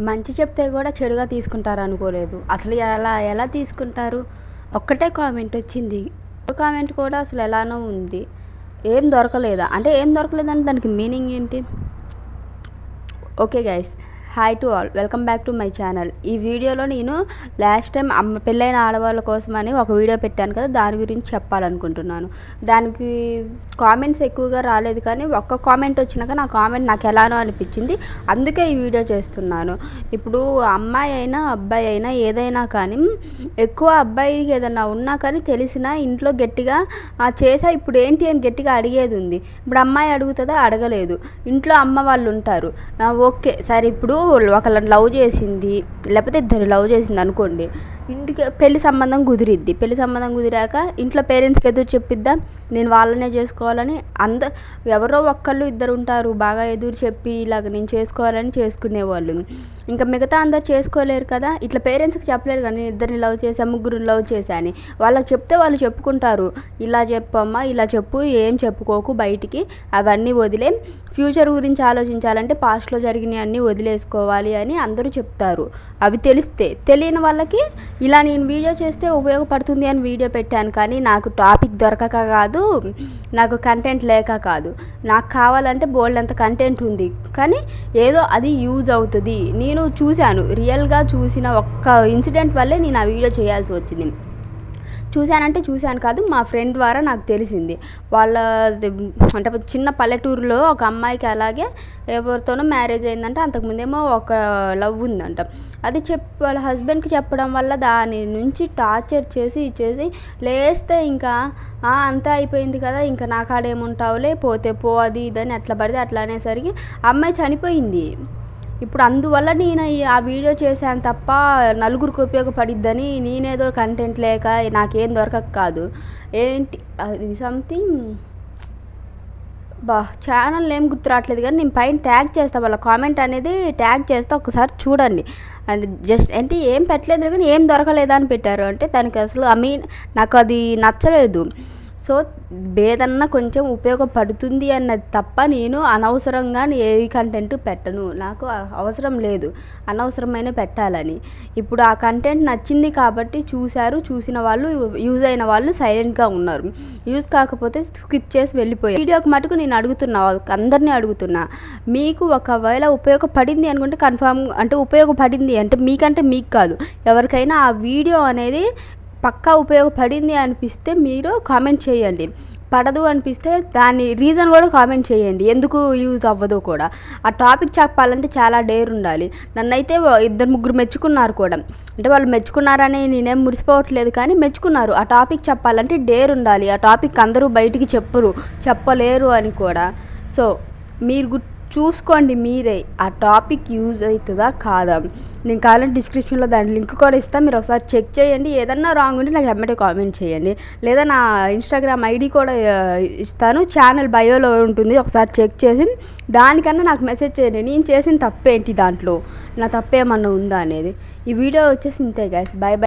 మంచి చెప్తే కూడా చెడుగా తీసుకుంటారు అనుకోలేదు అసలు ఎలా ఎలా తీసుకుంటారు? ఒక్కటే కామెంట్ వచ్చింది. కామెంట్ కూడా అసలు ఎలానో ఉంది. ఏం దొరకలేదా? అంటే ఏం దొరకలేదంటే దానికి మీనింగ్ ఏంటి? Okay guys hi to all welcome back to my channel ఈ వీడియోలో నేను లాస్ట్ టైం అమ్మ పెళ్ళైన ఆడవాళ్ళ కోసమని ఒక వీడియో పెట్టాను కదా దాని గురించి చెప్పాలనుకుంటున్నాను. దానికి కామెంట్స్ ఎక్కువగా రాలేదు కానీ ఒక్క కామెంట్ వచ్చినాక నా కామెంట్ నాకు ఎలానో అనిపించింది. అందుకే ఈ వీడియో చేస్తున్నాను. ఇప్పుడు అమ్మాయి అయినా అబ్బాయి అయినా ఏదైనా కానీ ఎక్కువ అబ్బాయికి ఏదైనా ఉన్నా కానీ తెలిసినా ఇంట్లో గట్టిగా "ఆ, చేసా ఇప్పుడు ఏంటి? అని గట్టిగా అడిగేది ఉంది. ఇప్పుడు అమ్మాయి అడుగుతుందా? అడగలేదు. ఇంట్లో అమ్మ వాళ్ళు ఉంటారు. ఓకే సరే ఇప్పుడు ఒకళ్ళని లవ్ చేసింది లేకపోతే ఇద్దరు లవ్ చేసింది అనుకోండి ఇంటికి పెళ్ళి సంబంధం కుదిరిద్ది. పెళ్ళి సంబంధం కుదిరాక ఇంట్లో పేరెంట్స్కి ఎదురు చెప్పిద్దా నేను వాళ్ళనే చేసుకోవాలని అంద ఎవరో ఒక్కళ్ళు ఇద్దరు ఉంటారు. బాగా ఎదురు చెప్పి ఇలాగ నేను చేసుకోవాలని చేసుకునేవాళ్ళు ఇంకా మిగతా అందరు చేసుకోలేరు కదా. ఇట్లా పేరెంట్స్కి చెప్పలేరు కానీ నేను ఇద్దరిని లవ్ చేసాను ముగ్గురిని లవ్ చేశాను వాళ్ళకి చెప్తే వాళ్ళు చెప్పుకుంటారు. ఇలా చెప్పమ్మా ఇలా చెప్పు ఏం చెప్పుకోకు బయటికి. అవన్నీ వదిలే. ఫ్యూచర్ గురించి ఆలోచించాలంటే పాస్ట్లో జరిగినవి అన్నీ వదిలేసుకోవాలి అని అందరూ చెప్తారు. అవి తెలిస్తే తెలియని వాళ్ళకి ఇలా నేను వీడియో చేస్తే ఉపయోగపడుతుంది అని వీడియో పెట్టాను కానీ నాకు టాపిక్ దొరకక కాదు నాకు కంటెంట్ లేక కాదు. నాకు కావాలంటే బోల్డ్ అంత కంటెంట్ ఉంది కానీ ఏదో అది యూజ్ అవుతుంది. నేను చూశాను రియల్గా చూసిన ఒక్క ఇన్సిడెంట్ వల్లే నేను ఆ వీడియో చేయాల్సి వచ్చింది. చూశానంటే చూశాను కాదు మా ఫ్రెండ్ ద్వారా నాకు తెలిసింది. వాళ్ళ అంటే చిన్న పల్లెటూరులో ఒక అమ్మాయికి అలాగే ఎవరితోనో మ్యారేజ్ అయిందంటే అంతకుముందేమో ఒక లవ్ ఉందంట. అది చెప్ వాళ్ళ హస్బెండ్కి చెప్పడం వల్ల దాని నుంచి టార్చర్ చేసి ఇచ్చేసి లేస్తే ఇంకా అంతా అయిపోయింది కదా ఇంకా నా కాడేముంటావులే పోతే పో అది ఇదని అట్లా పడితే అట్లా అనేసరికి అమ్మాయి చనిపోయింది. ఇప్పుడు అందువల్ల నేను ఆ వీడియో చేశాను తప్ప నలుగురికి ఉపయోగపడిద్దని నేనేదో కంటెంట్ లేక నాకేం దొరకక కాదు. ఏంటి? అది సంథింగ్ బా ఛానల్ ఏం గుర్తు రావట్లేదు కానీ నేను పైన ట్యాగ్ చేస్తా వాళ్ళ కామెంట్ అనేది ట్యాగ్ చేస్తే ఒకసారి చూడండి. అండ్ జస్ట్ అంటే ఏం పెట్టలేదు కానీ ఏం దొరకలేదా అని పెట్టారు. అంటే దానికి అసలు ఐ మీన్ నాకు అది నచ్చలేదు. సో ఏదన్నా కొంచెం ఉపయోగపడుతుంది అన్నది తప్ప నేను అనవసరంగా ఏ కంటెంట్ పెట్టను. నాకు అవసరం లేదు. అనవసరమైన పెట్టాలని. ఇప్పుడు ఆ కంటెంట్ నచ్చింది కాబట్టి చూశారు. చూసిన వాళ్ళు యూజ్ అయిన వాళ్ళు సైలెంట్గా ఉన్నారు. యూజ్ కాకపోతే స్కిప్ చేసి వెళ్ళిపోయారు. వీడియోకి మటుకు నేను అడుగుతున్నా అందరినీ అడుగుతున్నా. మీకు ఒకవేళ ఉపయోగపడింది అనుకుంటే కన్ఫామ్ అంటే ఉపయోగపడింది అంటే మీకంటే మీకు కాదు. ఎవరికైనా ఆ వీడియో అనేది పక్కా ఉపయోగపడింది అనిపిస్తే మీరు కామెంట్ చేయండి. పడదు అనిపిస్తే దాని రీజన్ కూడా కామెంట్ చేయండి. ఎందుకు యూజ్ అవ్వదో కూడా. ఆ టాపిక్ చెప్పాలంటే చాలా డేర్ ఉండాలి. నన్నైతే ఇద్దరు ముగ్గురు మెచ్చుకున్నారు కూడా. అంటే వాళ్ళు మెచ్చుకున్నారని నేనేం మురిసిపోవట్లేదు కానీ మెచ్చుకున్నారు. ఆ టాపిక్ చెప్పాలంటే డేర్ ఉండాలి. ఆ టాపిక్ అందరూ బయటికి చెప్పరు చెప్పలేరు అని కూడా. సో మీరు గుర్తు చూసుకోండి మీరే. ఆ టాపిక్ యూజ్ అవుతుందా కాదా? నేను కావాలంటే డిస్క్రిప్షన్లో దాని లింక్ కూడా ఇస్తాను మీరు ఒకసారి చెక్ చేయండి. ఏదన్నా రాంగ్ ఉంటే నాకు వెంబడే కామెంట్ చేయండి. లేదా నా ఇన్స్టాగ్రామ్ ఐడి కూడా ఇస్తాను. ఛానల్ బయోలో ఉంటుంది. ఒకసారి చెక్ చేసి దానికన్నా నాకు మెసేజ్ చేయండి. నేను చేసిన తప్పేంటి దాంట్లో? నా తప్పేమన్నా ఉందా అనేది. ఈ వీడియో వచ్చేసి ఇంతే గ్యాస్ బై బై